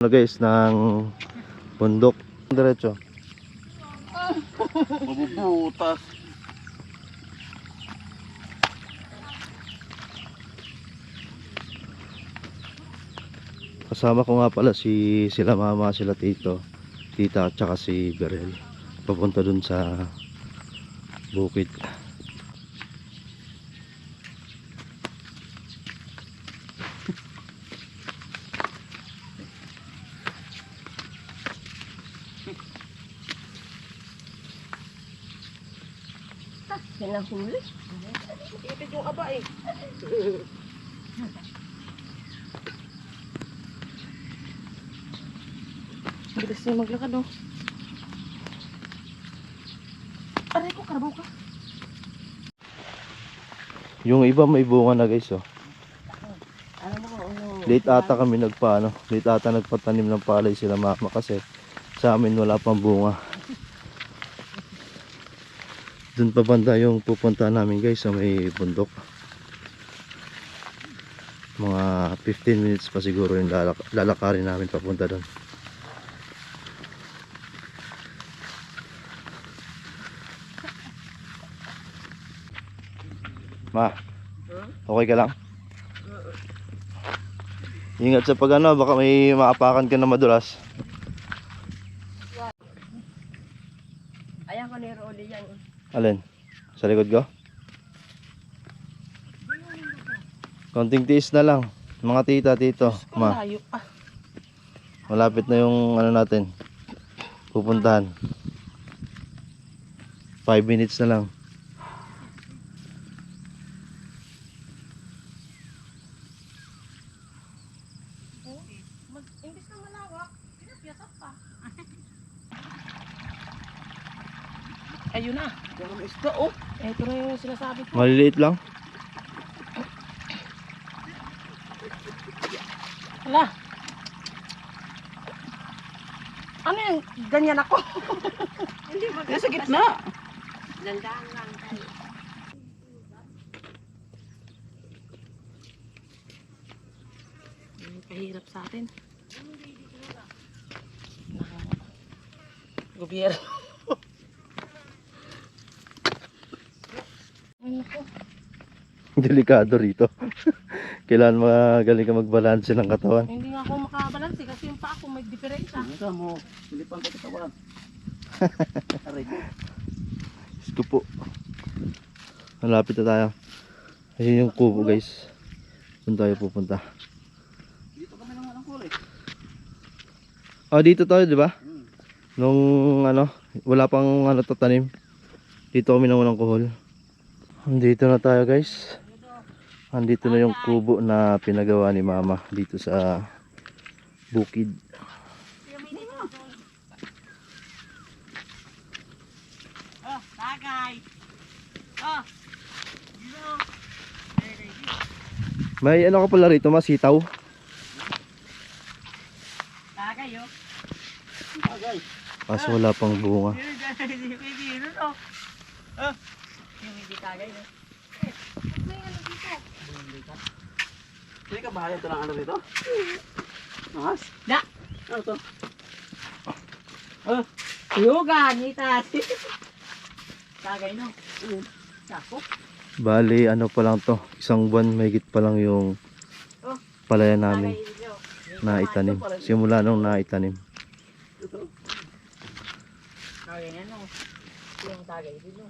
Ano guys, ng bundok. Diretso. Mabubutas. Kasama ko nga pala si sila mama, sila tito, tita at saka si Berel. Papunta dun sa bukid. Ang huli. Ipit yung aba eh. Bilis niya maglakad oh. Aray ko, karabaw ka. Yung iba may bunga na guys oh. Kung ano. Late ata kami nagpaano, late ata nagpatanim ng palay sila mama kasi sa amin wala pang bunga. Doon pa banda yung pupunta namin guys sa may bundok. Mga 15 minutes pa siguro yung lalak lalakarin namin papunta doon. Ma, okay ka lang? Ingat sa pag ano, baka may maapakan ka na madulas. Ayan ko ni Rolly yan. Alin? Sa likod ko? Konting tiis na lang. Mga tita, tito, ma. Malapit na yung ano natin. Pupuntahan. 5 minutes na lang. Mag, imbis na malawak, pinapyasak pa. Ayun na. Yung mga isda oh. Ito na yung sinasabi ko. Maliliit lang. Hala. Ano yung ganyan ako? Hindi Nasa gitna. Dandaan lang tayo. Kahirap sa atin. Gobyerno. Ano ko? Delikado rito. Kailangan magaling ka magbalanse ng katawan. Hindi nga ako makabalansi kasi yung pa ako may diferensya. Ano mo? Pilipan ko katawan. Aray ko. Diyos ko po. Malapit na tayo. Ayun yung kubo guys. Doon tayo pupunta. Dito kami naman ang kulay. Ah, dito tayo, di ba? Hmm. Nung ano, wala pang ano tatanim. Dito kami nang walang kuhol. Andito na tayo guys. Andito na yung kubo na pinagawa ni mama dito sa bukid. Oh, tagay. Oh. May ano ka pala rito, masitaw. Tagay, oh. Agay. Kaso wala pang bunga. Oh. Yung hindi tagay, no? Hindi ka bahala ito lang ano rito? Ahas? Da. Ano to? Yoga, nita. Tagay, no? Sako. Bali, ano pa lang to. Isang buwan mahigit pa lang yung Oh. palaya namin no? na itanim. Simula nung naitanim. Ito. Tagay, ano? Yung tagay, din, no?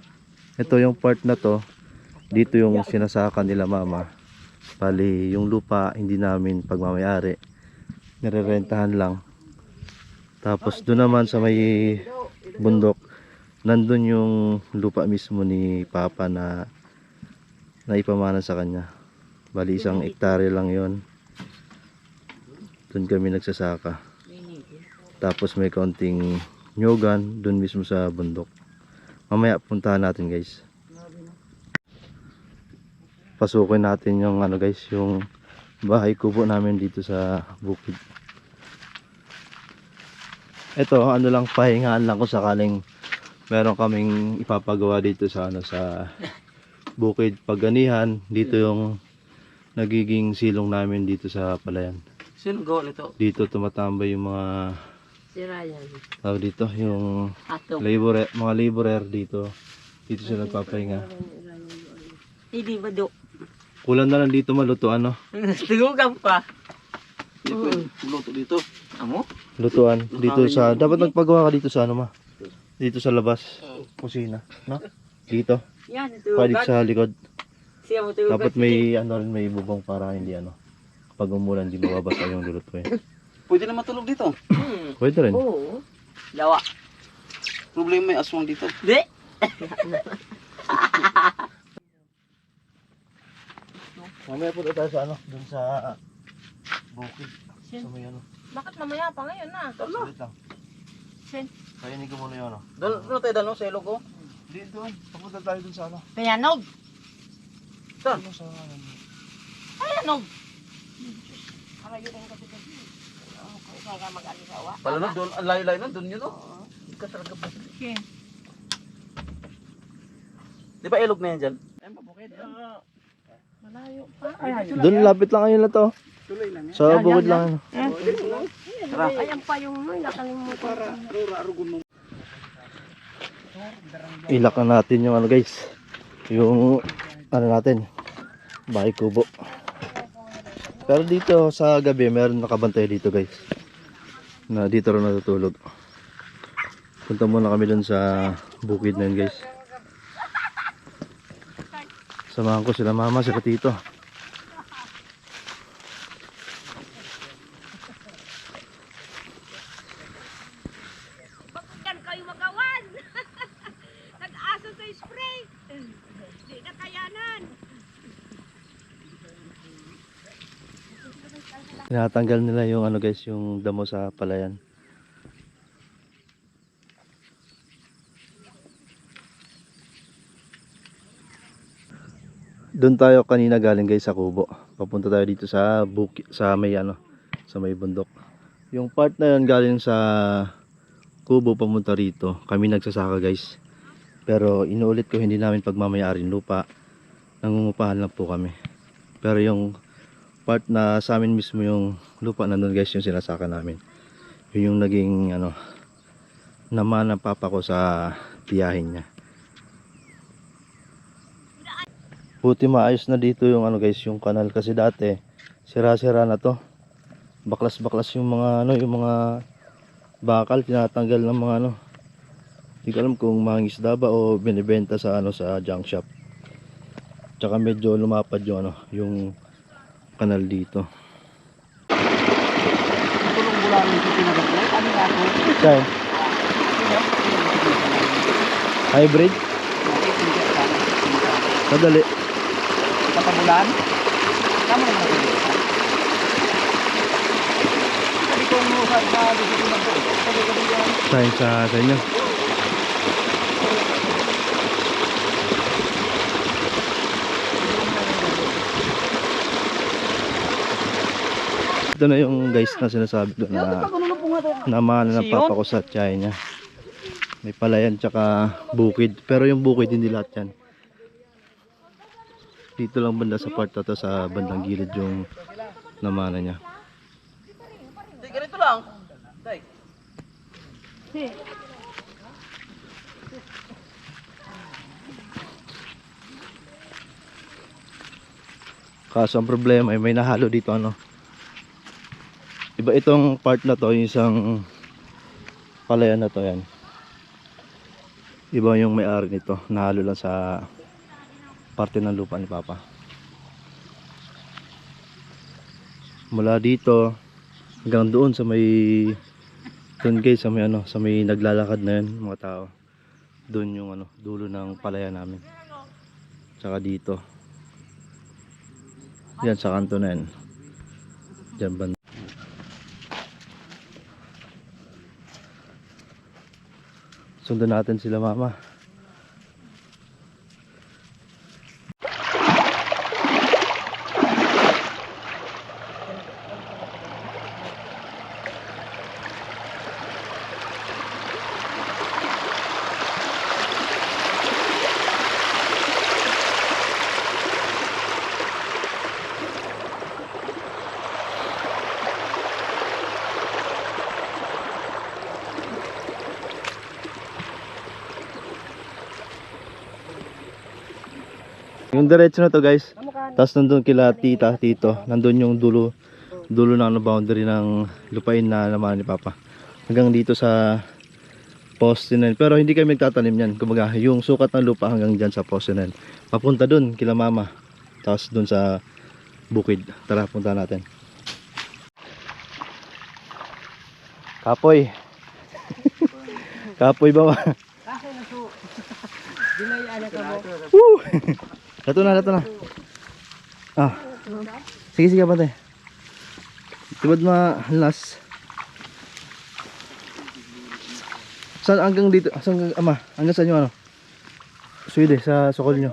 Ito yung part na to. Dito yung sinasaka nila mama. Bali, yung lupa hindi namin pagmamayari. Nirerentahan lang. Tapos doon naman sa may bundok, nandun yung lupa mismo ni Papa na naipamana sa kanya. Bali, isang ektarya lang yon. Doon kami nagsasaka. Tapos may kaunting nyogan doon mismo sa bundok. Mamaya puntahan natin guys. Pasukin natin yung ano guys, yung bahay kubo namin dito sa bukid. Ito, ano lang pahingaan lang kung sakaling meron kaming ipapagawa dito sa ano sa bukid paganihan. Dito yung nagiging silong namin dito sa palayan. Sino gawa nito? Dito tumatambay yung mga Si Ryan. tawag dito, yung Ato. laborer, mga laborer dito. Dito sila nagpapahinga. Hindi ba do? Kulang na lang dito maluto ano, Tugugan pa. Pwede luto dito. Amo? lutuan dito sa dapat nagpagawa ka dito sa ano ma. Dito sa labas, kusina, no? Dito, Yan, pwede tugugan. sa likod. Siya mo tugugan. Dapat may ano rin may bubong para hindi ano. Pag umulan, di mababasa yung lulutuin. Pwede na matulog dito. Hmm. Pwede rin. Oo. Dawa. Problema may aswang dito. Di. Mamaya punta tayo sa ano, dun sa bukid. Sa may ano. Bakit mamaya pa ngayon na? Sulit lang. Sin? Kaya ko muna yun ano. Doon doon tayo dalo sa ilog ko. Hindi doon. Papunta tayo dun sa ano. Payanog. Ano sa ano. Payanog. Karayo rin kasi kaya ka mag-alisawa. Pala na doon, ang layo-layo na doon yun oh. Kasarga ba? Okay. Di ba ilog na yan dyan? Ayun pa bukid. Malayo pa. Ay, Doon lapit lang ayun na to. Tuloy lang yan. Sa bukid lang. ano. Tara. Ayan pa yung ano, nakalimutan. Rura, arugon mo. Ilak na natin yung ano guys. Yung ano natin. Bahay kubo. Pero dito sa gabi meron nakabantay dito guys. Na dito rin natutulog. Punta muna kami dun sa bukid na yun guys. Samahan ko sila mama, sila tito. Yan kayo magawan. Nag-asa sa spray. Di na kayanan. Tinatanggal nila yung ano guys, yung damo sa palayan. Doon tayo kanina galing guys sa Kubo. Papunta tayo dito sa buki, sa may ano, sa may bundok. Yung part na yun galing sa Kubo pamunta rito. Kami nagsasaka guys. Pero inuulit ko hindi namin pagmamayarin lupa. Nangungupahan lang po kami. Pero yung part na sa amin mismo yung lupa nandun guys yung sinasaka namin. Yun yung naging ano naman ng papa ko sa tiyahin niya. Buti maayos na dito yung ano guys yung kanal. Kasi dati sira-sira na to. Baklas-baklas yung mga ano yung mga bakal. Tinatanggal ng mga ano hindi ko alam kung mangisda ba o binibenta sa ano sa junk shop. Tsaka medyo lumapad yung ano yung kanal dito. Tulong bulan yung pinagat. Ano nga ako? Saan? Hybrid? Madali. Katabulan? Tama naman ako. Ko mo sa sa dito ko nang Sabi ko. Saan sa, sa inyo? Ito na yung guys na sinasabi ko na namana ng papa ko sa tiyahin niya. May palayan tsaka bukid. Pero yung bukid hindi lahat yan. Dito lang banda sa part na to sa bandang gilid yung namana niya. Hindi, ganito lang. Day. Kaso ang problema ay may nahalo dito ano. Iba itong part na to, yung isang palayan na to yan. Iba yung may-ari nito, nahalo lang sa parte ng lupa ni Papa. Mula dito hanggang doon sa may doon guys sa may ano, sa may naglalakad na yun, mga tao. Doon yung ano, dulo ng palayan namin. Tsaka dito. Yan sa kanto na yan. Diyan banda. Sundan natin sila mama. Yung diretso na to guys. Tapos nandun kila tita, tito. Nandun yung dulo, dulo ng ano, boundary ng lupain na naman ni Papa. Hanggang dito sa poste na yun. Pero hindi kami nagtatanim yan. Kumbaga, yung sukat ng lupa hanggang dyan sa poste na yun. Papunta dun, kila mama. Tapos dun sa bukid. Tara, punta natin. Kapoy. Kapoy ba? Kasi na so. Dinayaan ka mo. Woo! Lato na, lato na. Ah. Sige, sige, pate. Tibad mahalas. Saan hanggang dito? Saan ama? Hanggang saan yung ano? Swede sa sokol nyo.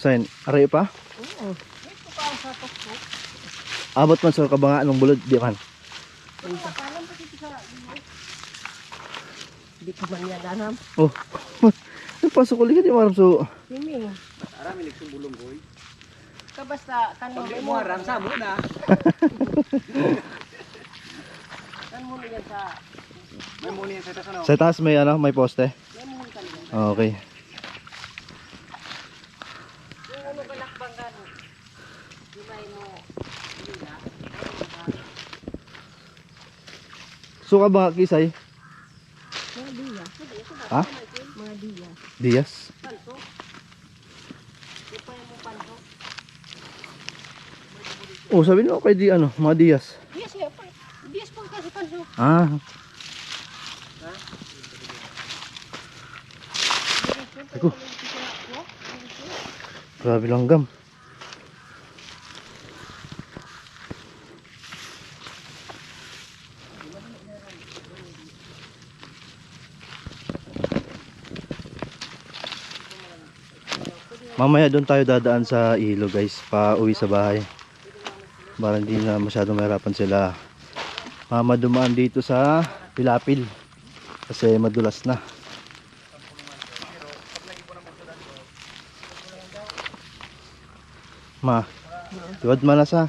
Saan? Aray pa? Oo. Abot man sa kabanga ng bulod, di man. Di ko man yan. Oh. Napasok ulit di maram so. Simi. Arami nagsumbulong ko. Ka basta kanmo Pag mo. mo aram sa mo na. Kanmo yan sa. May muna yan sa taas ano. Sa taas may ano, may poste. Mo kanila. Ah, Okay. Yung ulo kalakbangan. Di may mo. Suka ba kisay? Ha? Mga diya. Dias. Panto. Di pa yung mo panto. Oh, sabi nyo kay di ano, mga Dias. Diyas ya. Diyas po kasi panto. Ah, Ako. grabe langgam. Mamaya doon tayo dadaan sa ilo guys, pa uwi sa bahay. Para hindi na masyadong mahirapan sila. Mama dumaan dito sa Pilapil kasi madulas na. Ma tuwad man na sa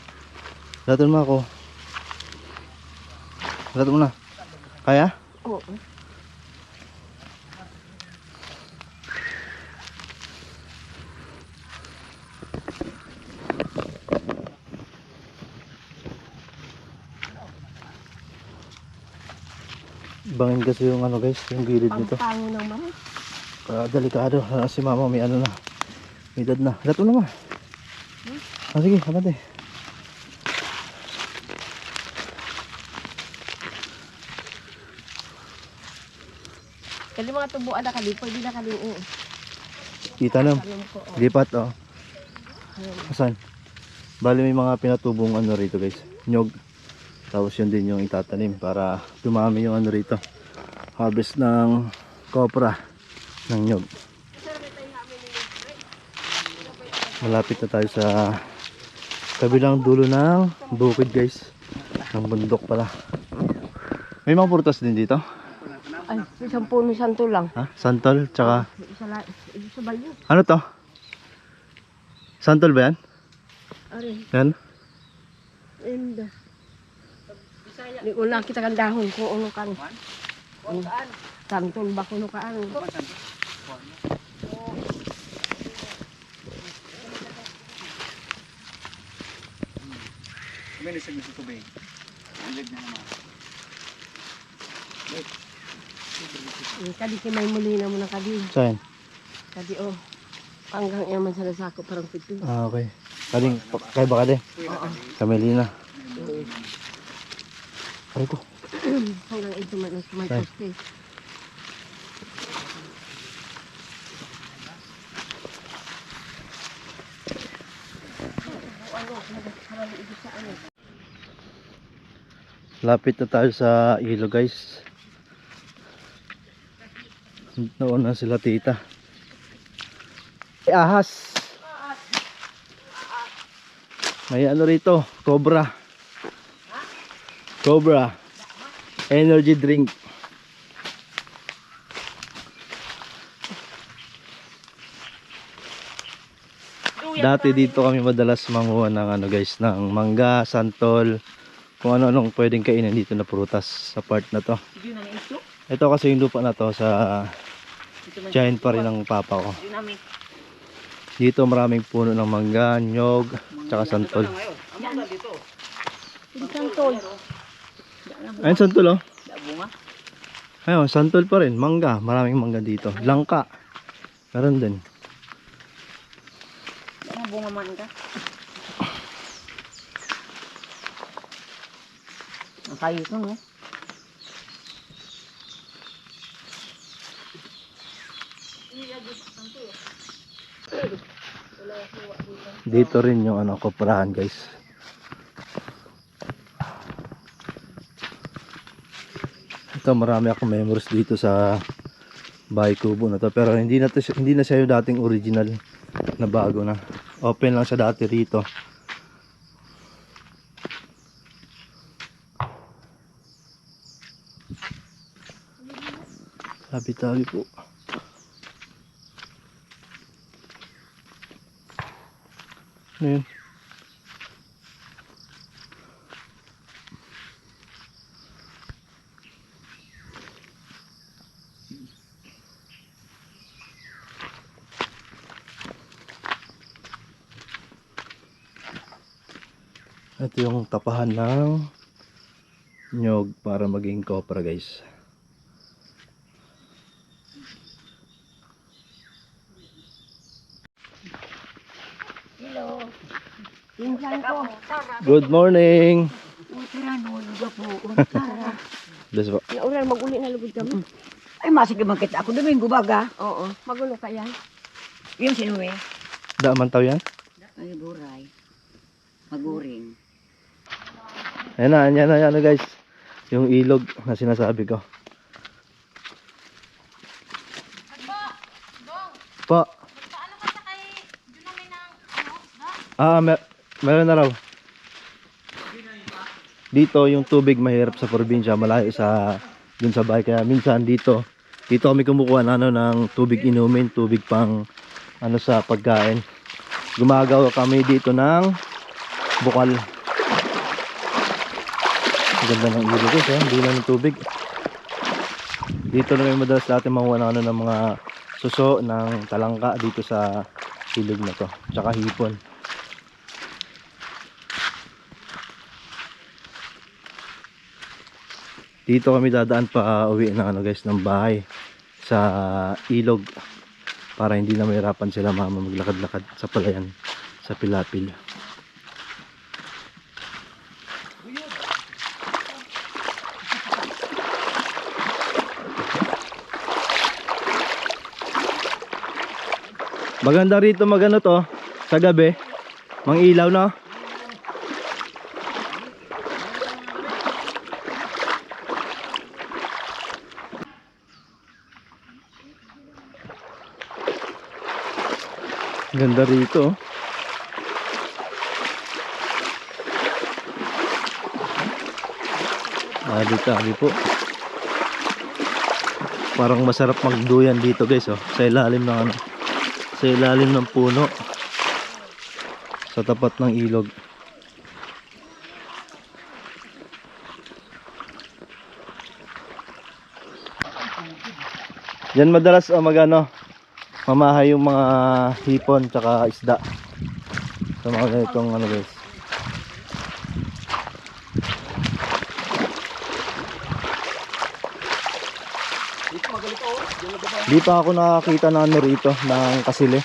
daton mo ako. Daton mo na. Kaya? Oo. bangin kasi yung ano guys yung gilid nito Pangpango ng manok. Ah, delikado Ah, si mama may ano na may edad na daton na ma ah, sige abante Kali mga tubuan na kali, pwede na kali. Oo. itanam Alam ko. oh. lipat oh. Asan? Bali may mga pinatubong ano rito guys. Nyog. Tapos yun din yung itatanim para dumami yung ano rito. Harvest ng kopra ng nyog. Malapit na tayo sa kabilang dulo ng bukid guys. Ng bundok pala. May mga prutas din dito. Ay, isang puno santo lang. Ha? Santol, tsaka Isa ano to? Santol ba yan? Ari, Yan? and Di ko nakita kang dahon ko ano kan. Santol ba kuno ka ano? Kami na sa gusto tubig. Ilag na naman. Kadi kay may muli na mo na kadi. Saan? Kadi oh. Hanggang yaman sa lasako parang pito. Ah, okay. Kaling, kay baka din. Kamelina. Aray ko. Hanggang ito ang may Ay. poste. Lapit na tayo sa ilo guys. Noon na sila tita. May ahas. May ano rito, cobra. Cobra. Energy drink. Dati dito kami madalas manguha ng ano guys, ng mangga, santol, kung ano-anong pwedeng kainin dito na prutas sa part na to. Ito. Ito kasi yung lupa na to sa giant pa rin ng papa ko. Dito maraming puno ng mangga, nyog, tsaka santol. Ngayon, ang mga dito. Isang tol. Ayun, santol oh. Bunga. Ayun, santol pa rin. Mangga. Maraming mangga dito. Langka. Meron din. Ano bunga man ka? Ang kayo ito, no? Dito rin yung ano, koprahan guys. Ito marami akong memories dito sa bahay kubo na to. Pero hindi na, to, hindi na siya yung dating original na bago na. Open lang siya dati rito. Tabi-tabi po. Ano? Ito yung tapahan ng nyog para maging kopra guys. Hello. Pinsan ko. Good morning! Bless po. Naulan, mag-uli na lugod kami. Ay, masig naman kita ako Domingo baga. Oo. Magulo ka yan. Yung sinuwi. Daaman tayo yan? Ay, buray. Maguring. Ayan na, ayan na, ayan na guys. Yung ilog na sinasabi ko. Da? Ah, mer meron na raw. Dito yung tubig mahirap sa probinsya, malayo sa dun sa bahay kaya minsan dito dito kami kumukuha ano ng tubig inumin, tubig pang ano sa pagkain. Gumagawa kami dito ng bukal. Ganda ng ilog guys, eh. hindi na ng tubig. Dito na kami madalas dati manguha ng ano ng mga suso ng talangka dito sa ilog na to, tsaka hipon. Dito kami dadaan pa uwi ng ano guys ng bahay sa ilog para hindi na mahirapan sila mama maglakad-lakad sa palayan sa pilapil. Maganda rito magano to sa gabi. Mang ilaw no? Ganda rito. oh. Ali tabi po. Parang masarap magduyan dito guys oh. Sa ilalim ng ano. Sa ilalim ng puno. Sa tapat ng ilog. Yan madalas oh, magano mamahay yung mga hipon tsaka isda sa mga ganitong ano guys di pa ako nakakita ng ano rito ng kasili.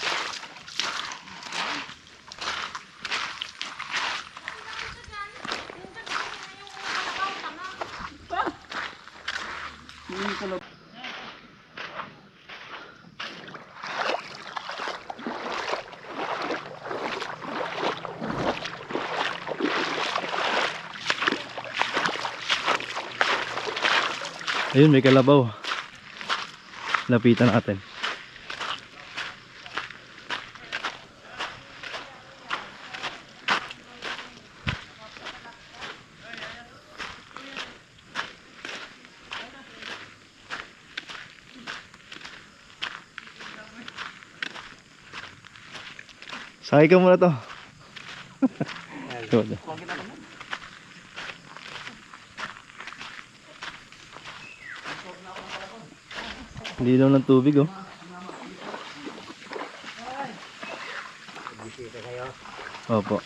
Ayun may kalabaw lapitan natin Sakay ka muna to. Ito, Hindi daw ng tubig oh. Opo.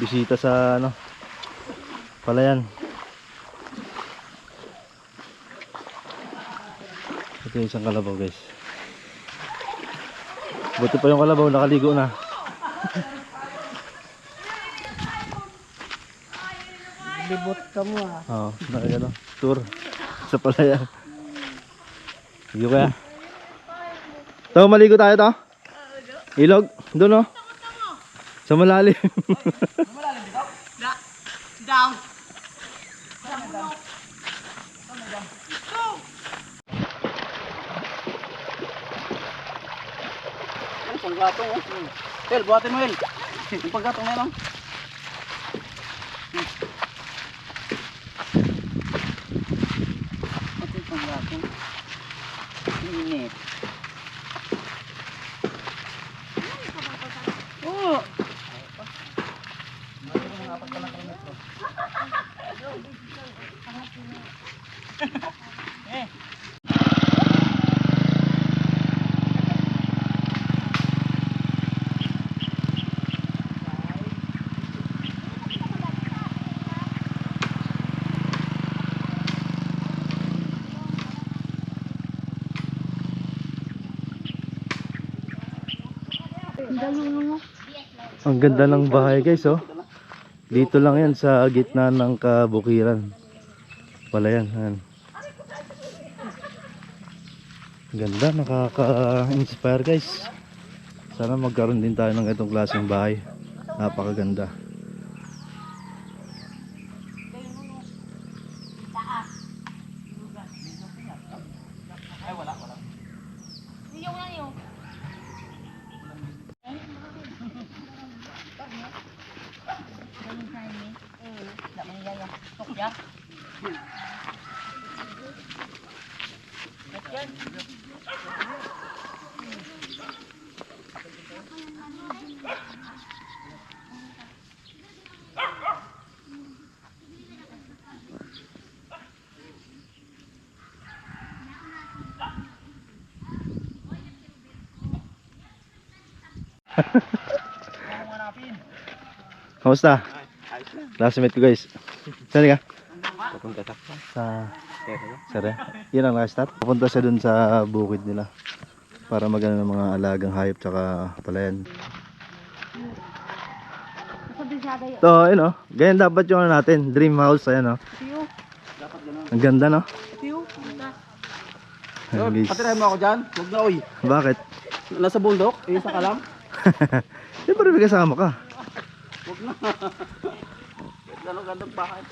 Bisita sa ano. Palayan. Ito yung isang kalabaw guys. Buti pa yung kalabaw nakaligo na. Libot ka mo ah. Oo, na ano, tour sa palayan. Sige kaya. Ito, maligo tayo to. Ilog, doon oh. Sa malalim. Down. Yan, panggatong oh. El, buhatin mo El. Yung panggatong na yan oh. minute. Ganda ng bahay guys oh. Dito lang yan sa gitna ng kabukiran. Palayan. Yan. Ganda, nakaka-inspire guys. Sana magkaroon din tayo ng itong klaseng bahay. Napakaganda. Kamusta? Classmate ko guys. Saan ka? Papunta sa. Sa Sere. Yan ang last stop. Papunta siya dun sa bukid nila. Para magano ng mga alagang hayop tsaka palayan. Ito, yun oh. Ganyan dapat yung ano natin. Dream house. Ayan oh. Ang ganda no? Ayan, guys. Patirahin mo ako dyan. Huwag na oy. Bakit? Nasa bundok. Isa ka lang. Siyempre may kasama ka. Huwag na. Ganong gandang bahay.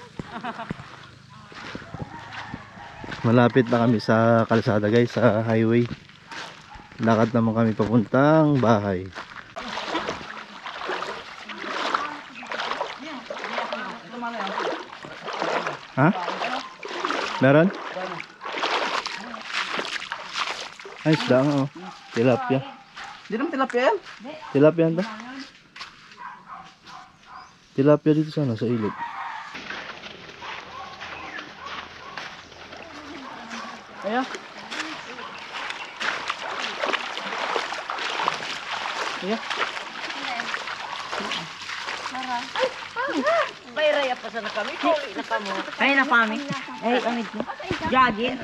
Malapit na kami sa kalsada guys, sa highway. Lakad naman kami papuntang bahay. Ha? Meron? Ay, isda nga oh. Tilapia. Hindi naman tilapia yan. Tilapia yan ba? Tilapia dito sana sa ilog. Kaya? Kaya? May raya pa sana kami. Kauli na kamo. Ay, na kami. Ay, ito? Jagin.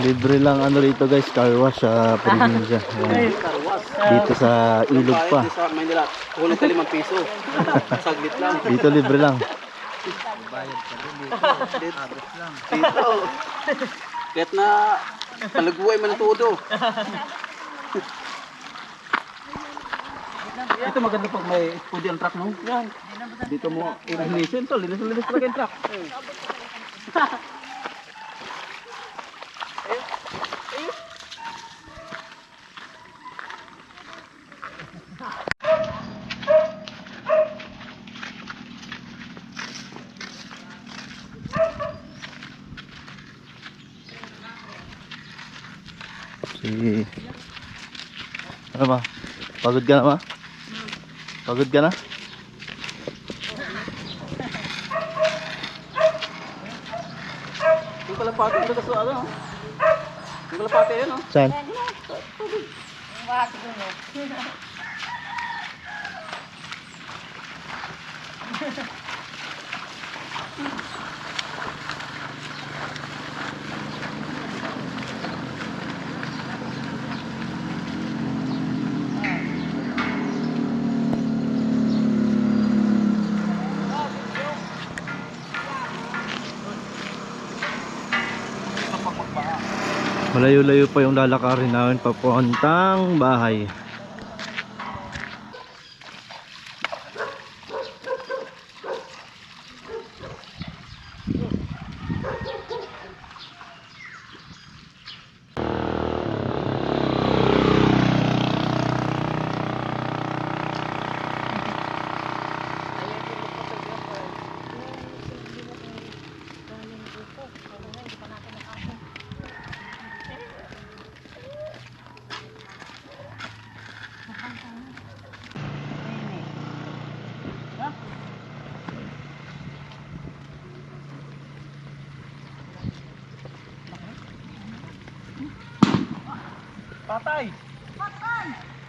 Libre lang ano rito guys, car wash sa probinsya. Ayan. Dito sa ilog pa. Sa Manila. Kunin ka limang piso. Saglit lang. Dito libre lang. Dito. Kahit na talagbuhay man todo. Ito maganda pag may pwede ang truck mo. Yan. Dito mo ilinisin to. Linis-linis talaga yung truck. Si... Ano ba? Pagod ka na ba? Pagod ka na? Yung sa ano. Yung kalapati yan oh. Saan? Bakit mo? Malayo-layo pa yung lalakarin namin papuntang bahay. Patay! Patay!